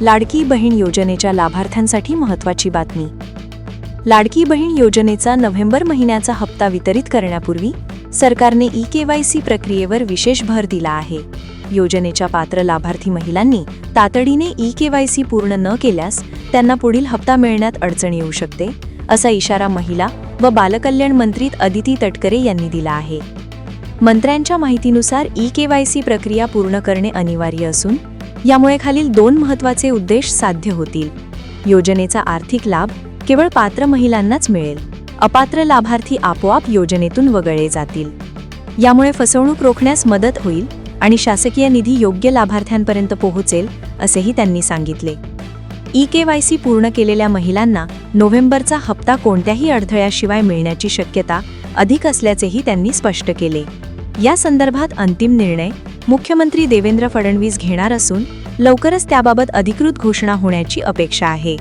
लाडकी बहीण योजनेच्या लाभार्थ्यांसाठी महत्त्वाची बातमी. लाडकी बहीण योजनेचा नोव्हेंबर महिन्याचा हप्ता वितरित करण्यापूर्वी सरकारने ई के वाय सी प्रक्रियेवर विशेष भर दिला आहे. योजनेच्या पात्र लाभार्थी महिलांनी तातडीने ई के वाय सी पूर्ण न केल्यास त्यांना पुढील हप्ता मिळण्यात अडचण येऊ शकते असा इशारा महिला व बालकल्याण मंत्री अदिती तटकरे यांनी दिला आहे. मंत्र्यांच्या माहितीनुसार ई के वाय सी प्रक्रिया पूर्ण करणे अनिवार्य असून यामुळे खालील दोन महत्त्वाचे उद्देश साध्य होतील. योजनेचा आर्थिक लाभ केवळ पात्र महिलांनाच मिळेल. अपात्र लाभार्थी आपोआप योजनेतून वगळले जातील. यामुळे फसवणूक रोखण्यास मदत होईल आणि शासकीय निधी योग्य लाभार्थ्यांपर्यंत पोहोचेल असेही त्यांनी सांगितले. ई के वाय सी पूर्ण केलेल्या महिलांना नोव्हेंबरचा हप्ता कोणत्याही अडथळ्याशिवाय मिळण्याची शक्यता अधिक असल्याचेही त्यांनी स्पष्ट केले. या संदर्भात अंतिम निर्णय मुख्यमंत्री देवेंद्र फडणवीस घेणार असून लवकरच त्याबाबत अधिकृत घोषणा होण्याची अपेक्षा आहे.